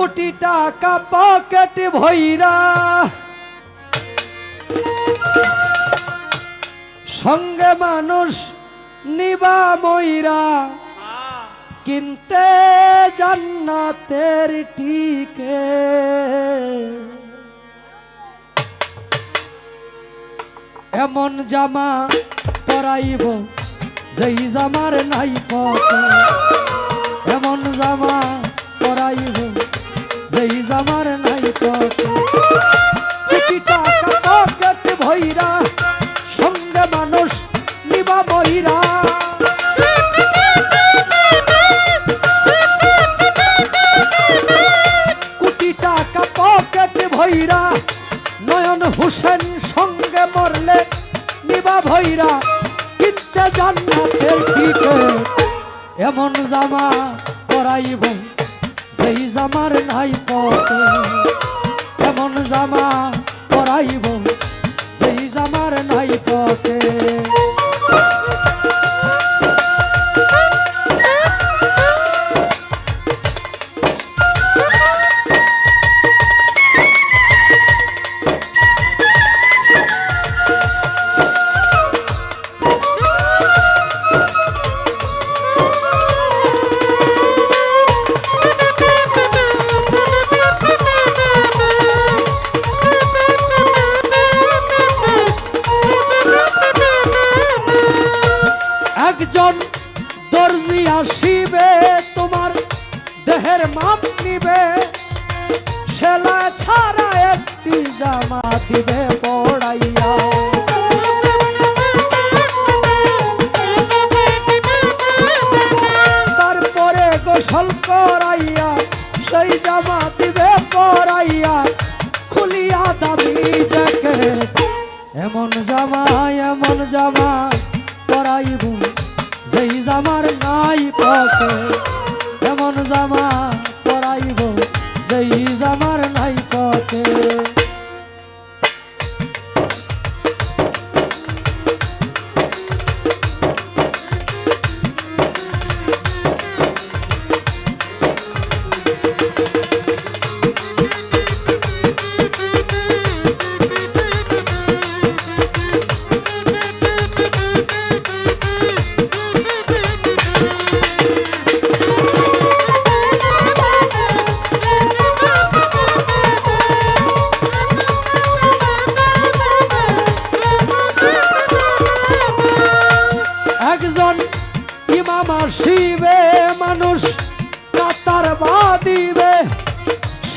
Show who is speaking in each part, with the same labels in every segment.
Speaker 1: কোটি টাকা পকেট ভৈরা। সঙ্গে মানুষ নিবা ময়রা। কিনতে জান্নাতের টিকে। এমন জামা পরাইব যেই জামার নাই পকে এমন জামা পকেট ভৈরা, নয়ন হোসেন সঙ্গে মরলে নিবা ভৈরা। কিনতে জান্নাতের টিকে এমন জামা পরাইব সেই জামার নাই পথে। এমন জামা দেহের মাপ নিবে সেলা ছাড়া একটি জামা দিবে পড়াইয়া। তারপরে গোসল করাইয়া, সেই জামা দিবে পরাইয়া খুলিয়া দাবি যাকে এমন জামা এমন জামা পরাইব, যেই জামার নাই এমন জামা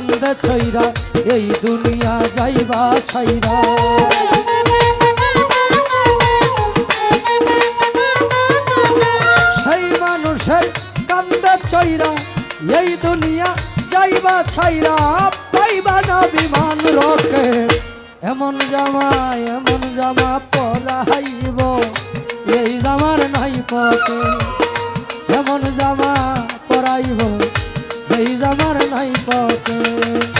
Speaker 1: কান্দে ছইরা, এই দুনিয়া যাইবা ছাইরা। সেই মানুষের কান্দে ছইরা, এই দুনিয়া যাইবা ছাইরা। পাইবা না বিমান রকে এমন জামা এমন জামা জামার নাই পকে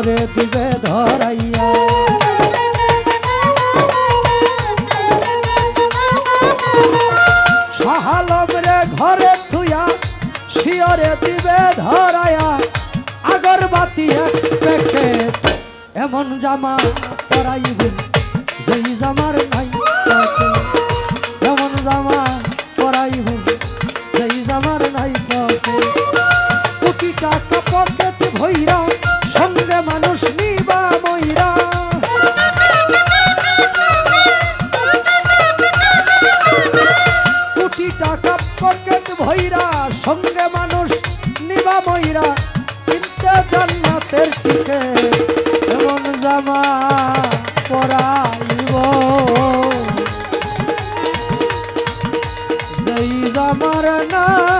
Speaker 1: শিওরে দিবে ধরাইয়া। ঘরে থুয়া শিওরে দিবে ধরায়া আগরবাতি এমন জামা পরাইবে যেই জামার নাই এমন জামা পরাইবে যেই জামার নাই পকেট। কোটি টাকা পকেট ভইরা সঙ্গে মানুষ নিবা ময়রা। কোটি টাকা পকেট ভইরা সঙ্গে মানুষ নিবা ময়রা। কিনতে জান্নাতের টিকেট এমন জামা পরাইব। যেই জামার নাই